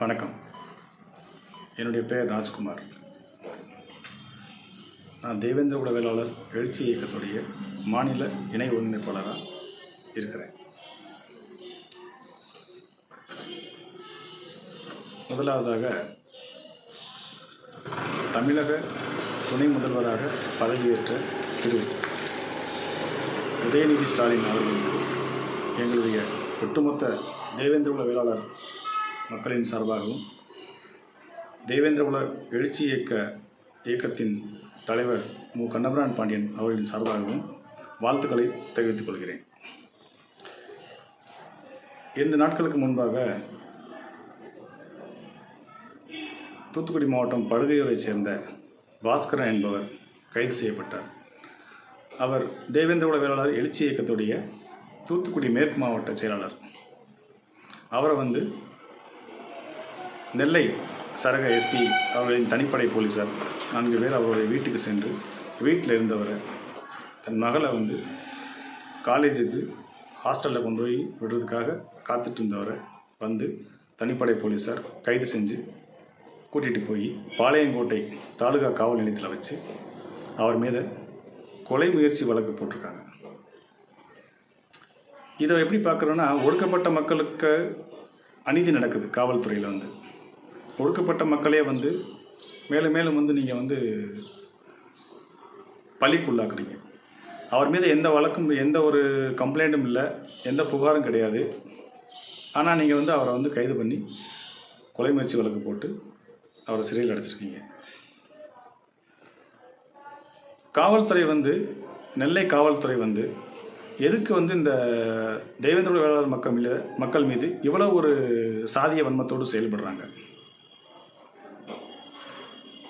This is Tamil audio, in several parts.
வணக்கம். என்னுடைய பெயர் ராஜ்குமார். நான் தேவேந்திர உடவியலாளர் எழுச்சி இயக்கத்துடைய மாநில இணை ஒருங்கிணைப்பாளராக இருக்கிறேன். முதலாவதாக தமிழக துணை முதல்வராக பதவியேற்ற திரு. உதயநிதி ஸ்டாலின் அவர்களுக்கு எங்களுடைய ஒட்டுமொத்த தேவேந்திர குல வேளாளர் மக்களின் சார்பாகவும் தேவேந்திரகுல எழுச்சி இயக்க இயக்கத்தின் தலைவர் மு. கண்ணபிரான் பாண்டியன் அவர்களின் சார்பாகவும் வாழ்த்துக்களை தெரிவித்துக் கொள்கிறேன். இரண்டு நாட்களுக்கு முன்பாக தூத்துக்குடி மாவட்டம் படுகையூரைச் சேர்ந்த பாஸ்கரன் என்பவர் கைது செய்யப்பட்டார். அவர் தேவேந்திரகுல வேளாளர் எழுச்சி இயக்கத்துடைய தூத்துக்குடி மேற்கு மாவட்ட செயலாளர். அவரை வந்து நெல்லை சரக எஸ்பி அவர்களின் தனிப்படை போலீஸார் நான்கு பேர் அவருடைய வீட்டுக்கு சென்று வீட்டில் இருந்தவரை தன் மகளை வந்து காலேஜுக்கு ஹாஸ்டலில் கொண்டு போய் விடுறதுக்காக காத்துட்டு இருந்தவரை வந்து தனிப்படை போலீஸார் கைது செஞ்சு கூட்டிகிட்டு போய் பாளையங்கோட்டை தாலுகா காவல் நிலையத்தில் வச்சு அவர் மீது கொலை முயற்சி வழக்கு போட்டிருக்காங்க. இதை எப்படி பார்க்குறோன்னா ஒடுக்கப்பட்ட மக்களுக்கு அநீதி நடக்குது காவல்துறையில் வந்து. ஒடுக்கப்பட்ட மக்களே வந்து மேலும் மேலும் வந்து நீங்கள் வந்து பழிக்குள்ளாக்குறீங்க. அவர் மீது எந்த வழக்கும் எந்த ஒரு கம்ப்ளைண்ட்டும் இல்லை எந்த புகாரும் கிடையாது. ஆனால் நீங்கள் வந்து அவரை வந்து கைது பண்ணி கொலை முயற்சி வழக்கு போட்டு அவரை சிறையில் அடைச்சிருக்கீங்க. காவல்துறை வந்து நெல்லை காவல்துறை வந்து எதுக்கு வந்து இந்த தேவேந்திர வேளாண் வேளாளர் மக்கள் மீது மக்கள் மீது இவ்வளோ ஒரு சாதிய வன்மத்தோடு செயல்படுறாங்க?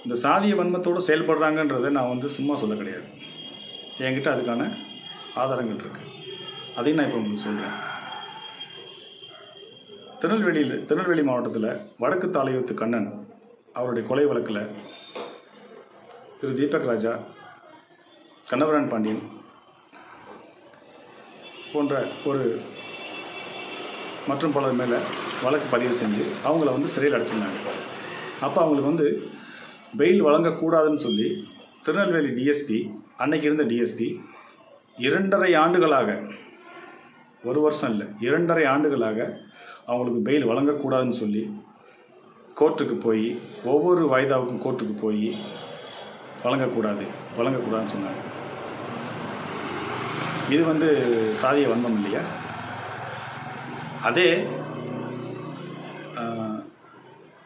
இந்த சாதிய வன்மத்தோடு செயல்படுறாங்கன்றதை நான் வந்து சும்மா சொல்ல கிடையாது. என்கிட்ட அதுக்கான ஆதாரங்கள் இருக்குது அதையும் நான் இப்போ உங்களுக்கு சொல்கிறேன் திருநெல்வேலியில் திருநெல்வேலி மாவட்டத்தில் வடக்கு தாலையூத்து கண்ணன் அவருடைய கொலை வழக்கில் திரு தீபக் ராஜா கண்ணவரான் பாண்டியன் போன்ற ஒரு மற்றும் பலர் மேலே வழக்கு பதிவு செஞ்சு அவங்கள வந்து சிறையில் அடைச்சிருந்தாங்க. அப்போ அவங்களுக்கு வந்து பெயில் வழங்கக்கூடாதுன்னு சொல்லி திருநெல்வேலி டிஎஸ்பி அன்னைக்கு இருந்த டிஎஸ்பி இரண்டரை ஆண்டுகளாக ஒரு வருஷம் இல்லை இரண்டரை ஆண்டுகளாக அவங்களுக்கு பெயில் வழங்கக்கூடாதுன்னு சொல்லி கோர்ட்டுக்கு போய் ஒவ்வொரு வாய்தாவுக்கும் கோர்ட்டுக்கு போய் வழங்கக்கூடாது வழங்கக்கூடாதுன்னு சொன்னாங்க. இது வந்து சாதிய வன்மம் இல்லையா? அதே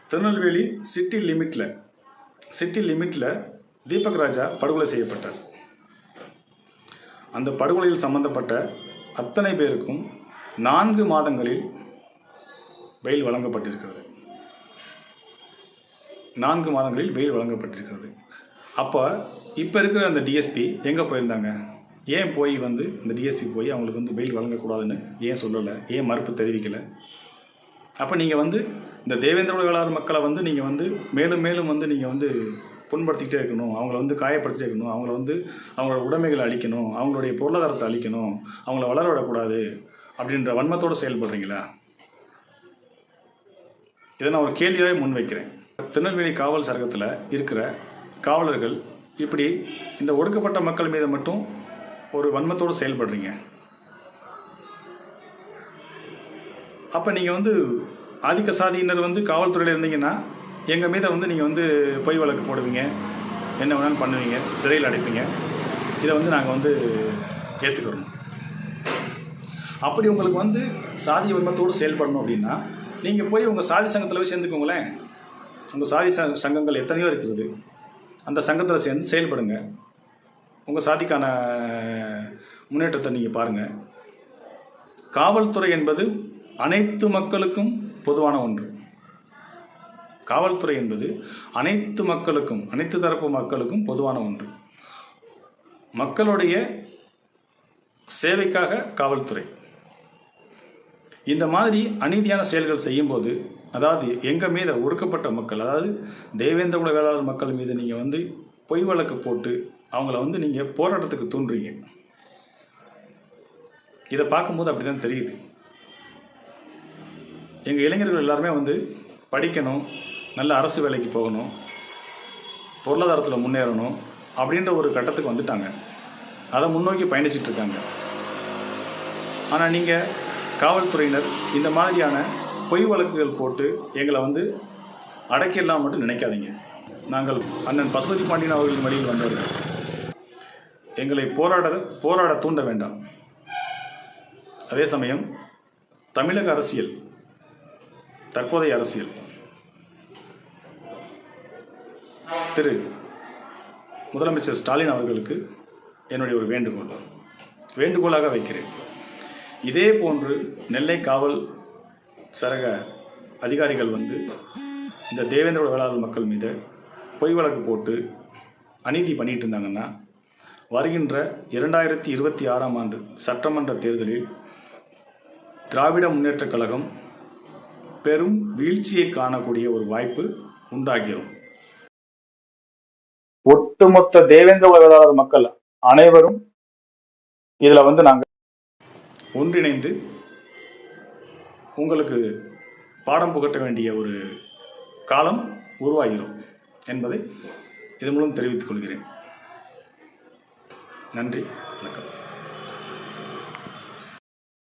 திருநெல்வேலி சிட்டி லிமிட்டில் சிட்டி லிமிட்டில் தீபக் ராஜா படுகொலை செய்யப்பட்டார். அந்த படுகொலையில் சம்பந்தப்பட்ட அத்தனை பேருக்கும் நான்கு மாதங்களில் பெயில் வழங்கப்பட்டிருக்கிறது. நான்கு மாதங்களில் பெயில் வழங்கப்பட்டிருக்கிறது. அப்போ இப்போ இருக்கிற அந்த டிஎஸ்பி எங்கே போயிருந்தாங்க? ஏன் போய் வந்து இந்த டிஎஸ்பி போய் அவங்களுக்கு வந்து பெயில் வழங்கக்கூடாதுன்னு ஏன் சொல்லலை? ஏன் மறுப்பு தெரிவிக்கலை? அப்போ நீங்கள் வந்து இந்த தேவேந்திர குல மக்களை வந்து நீங்கள் வந்து மேலும் மேலும் வந்து நீங்கள் வந்து புண்படுத்திக்கிட்டே இருக்கணும். அவங்கள வந்து காயப்படுத்திட்டே இருக்கணும். அவங்கள வந்து அவங்களோட உடைமைகளை அழிக்கணும். அவங்களுடைய பொருளாதாரத்தை அழிக்கணும். அவங்கள வளர விடக்கூடாது அப்படின்ற வன்மத்தோடு செயல்படுறீங்களா? இதை நான் ஒரு கேள்வியாகவே முன்வைக்கிறேன் திருநெல்வேலி காவல் சரகத்தில் இருக்கிற காவலர்கள் இப்படி இந்த ஒடுக்கப்பட்ட மக்கள் மீது மட்டும் ஒரு வன்மத்தோடு செயல்படுறீங்க. அப்போ நீங்கள் வந்து ஆதிக்க சாதியினர் வந்து காவல்துறையில் இருந்தீங்கன்னா எங்கள் மீதை வந்து நீங்கள் வந்து பொய் வழக்கு போடுவீங்க. என்ன வேணாலும் பண்ணுவீங்க. சிறையில் அடைப்பீங்க. இதை வந்து நாங்கள் வந்து ஏற்றுக்கிறோம் அப்படி உங்களுக்கு வந்து சாதி உரிமத்தோடு செயல்படணும் அப்படின்னா நீங்கள் போய் உங்கள் சாதி சங்கத்தில் போய் சேர்ந்துக்கோங்களேன். உங்கள் சாதி ச சங்கங்கள் எத்தனையோ இருக்குது. அந்த சங்கத்தில் சேர்ந்து செயல்படுங்க. உங்கள் சாதிக்கான முன்னேற்றத்தை நீங்கள் பாருங்கள் காவல்துறை என்பது அனைத்து மக்களுக்கும் பொதுவான ஒன்று. காவல்துறை என்பது அனைத்து மக்களுக்கும் அனைத்து தரப்பு மக்களுக்கும் பொதுவான ஒன்று. மக்களுடைய சேவைக்காக காவல்துறை. இந்த மாதிரி அநீதியான செயல்கள் செய்யும்போது அதாவது எங்கள் மீது ஒடுக்கப்பட்ட மக்கள் அதாவது தேவேந்திர குல வேளாளர் மக்கள் மீது நீங்கள் வந்து பொய் வழக்கு போட்டு அவங்கள வந்து நீங்கள் போராட்டத்துக்கு தூண்டுறீங்க. இதை பார்க்கும்போது அப்படி தான் தெரியுது. எங்கள் இளைஞர்கள் எல்லாருமே வந்து படிக்கணும் நல்ல அரசு வேலைக்கு போகணும் பொருளாதாரத்தில் முன்னேறணும் அப்படின்ற ஒரு கட்டத்துக்கு வந்துட்டாங்க. அதை முன்னோக்கி பயணிச்சிட்டு இருக்காங்க. ஆனால் நீங்கள் காவல்துறையினர் இந்த மாதிரியான பொய் வழக்குகள் போட்டு எங்களை வந்து அடக்கிடலாம் மட்டும் நினைக்காதீங்க. நாங்கள் அண்ணன் பசுபதி பாண்டியன் அவர்களின் வழியில் வந்தவர்கள். எங்களை போராட போராட தூண்ட வேண்டாம். அதே சமயம் தமிழக அரசியல் தற்போதைய அரசியல். திரு. முதலமைச்சர் ஸ்டாலின் அவர்களுக்கு என்னுடைய ஒரு வேண்டுகோள். வேண்டுகோளாக வைக்கிறேன். இதே போன்று நெல்லை காவல் சரக அதிகாரிகள் வந்து இந்த தேவேந்திர வேளாளர் மக்கள் மீது பொய் வழக்கு போட்டு அநீதி பண்ணிட்டு இருந்தாங்கன்னா வருகின்ற இரண்டாயிரத்தி இருபத்தி ஆறாம் ஆண்டு சட்டமன்ற தேர்தலில் திராவிட முன்னேற்றக் கழகம் பெரும் வீழ்ச்சியை காணக்கூடிய ஒரு வாய்ப்பு உண்டாகிடும் ஒட்டுமொத்த தேவேந்திர வேளாளர் மக்கள் அனைவரும் இதுல வந்து நாங்க ஒன்றிணைந்து உங்களுக்கு பாடம் புகட்ட வேண்டிய ஒரு காலம் உருவாகிறோம் என்பதை இது மூலம் தெரிவித்துக் கொள்கிறேன். நன்றி வணக்கம்.